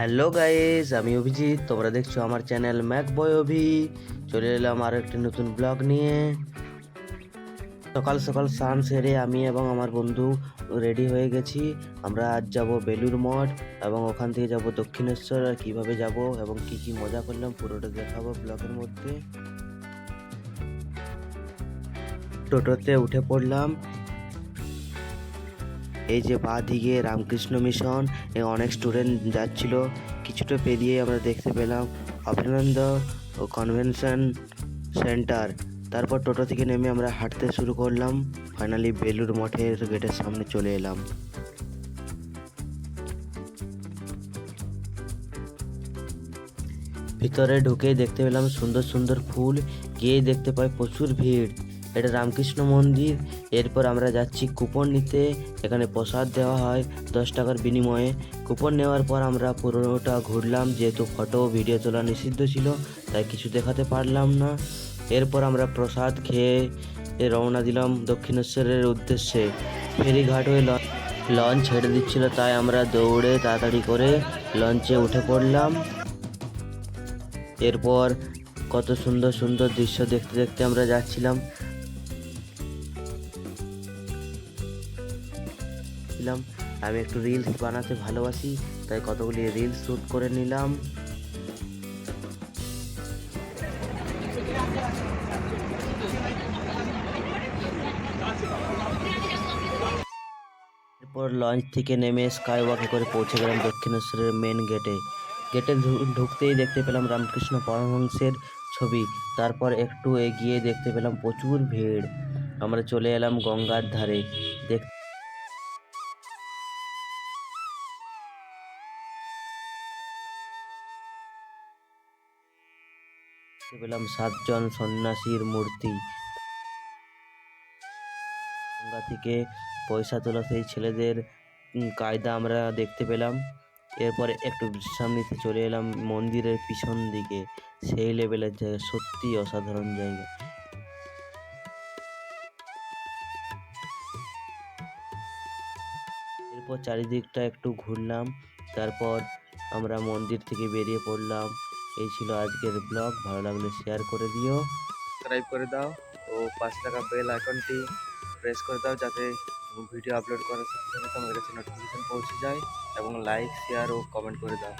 Hello guys আমি অভিজিৎ। তোমরা দেখছ আমার চ্যানেল ম্যাক বয় অভি চলে এলাম আরও একটি নতুন ব্লগ নিয়ে। সকাল সকাল স্নান সেরে আমি এবং আমার বন্ধু রেডি হয়ে গেছি। আমরা আজ যাব বেলুর মঠ এবং ওখান থেকে যাব দক্ষিণেশ্বর আর কীভাবে যাব এবং কি কি মজা করলাম পুরোটা দেখাবো ব্লগের মধ্যে। টোটোতে উঠে পড়লাম। এই যে বা দিকে রামকৃষ্ণ মিশন, এ অনেক স্টুডেন্ট যাচ্ছিল। কিছুটা পেরিয়ে আমরা দেখতে পেলাম অভিনন্দ কনভেনশন সেন্টার তারপর টোটো থেকে নেমে আমরা হাঁটতে শুরু করলাম। ফাইনালি বেলুর মঠের গেটের সামনে চলে এলাম। ভিতরে ঢুকেই দেখতে পেলাম সুন্দর সুন্দর ফুল। গিয়েই দেখতে পাই প্রচুর ভিড়। এটা রামকৃষ্ণ মন্দির। এরপর আমরা যাচ্ছি কুপন নিতে। এখানে প্রসাদ দেওয়া হয় দশ টাকার বিনিময়ে। কুপন নেওয়ার পর আমরা পুরোটা ঘুরলাম, যেহেতু ফটো ভিডিও তোলা নিষিদ্ধ ছিল, তাই কিছু দেখাতে পারলাম না। এরপর আমরা প্রসাদ খেয়ে রওনা দিলাম দক্ষিণেশ্বরের উদ্দেশ্যে। ফেরিঘাট হয়ে লঞ্চ ছেড়ে দিচ্ছিল, তাই আমরা দৌড়ে তাড়াতাড়ি করে লঞ্চে উঠে পড়লাম। এরপর কত সুন্দর সুন্দর দৃশ্য দেখতে দেখতে আমরা যাচ্ছিলাম। ছিলাম আমি একটু রিলস বানাতে ভালোবাসি, তাই কতগুলি রিলস শ্যুট করে নিলাম। এরপর লঞ্চ থেকে নেমে স্কাই ওয়াকে করে পৌঁছে গেলাম দক্ষিণেশ্বরের মেন গেটে গেটে ঢুকতেই দেখতে পেলাম রামকৃষ্ণ পরমহংসের ছবি। তারপর একটু এগিয়ে দেখতে পেলাম প্রচুর ভিড়। আমরা চলে এলাম গঙ্গার ধারে। দেখ দেখতে পেলাম সাতজন সন্ন্যাসীর মূর্তি। গঙ্গা থেকে পয়সা তোলা সেই ছেলেদের কায়দা আমরা দেখতে পেলাম। এরপরে একটু বিশ্রাম নিতে চলে এলাম মন্দিরের পিছন দিকে। সেই লেভেলের জায়গা, সত্যি অসাধারণ জায়গা। এরপর চারিদিকটা একটু ঘুরলাম, তারপর আমরা মন্দির থেকে বেরিয়ে পড়লাম। এই ছিল আজকের ব্লগ ভালো লাগলে শেয়ার করে দিও। সাবস্ক্রাইব করে দাও। ও পাঁচ টাকা বেল আইকনটি প্রেস করে দাও যাতে ভিডিও আপলোড করার সাথে সাথে তোমার কাছে নোটিফিকেশন পৌঁছে যায় এবং লাইক শেয়ার ও কমেন্ট করে দাও।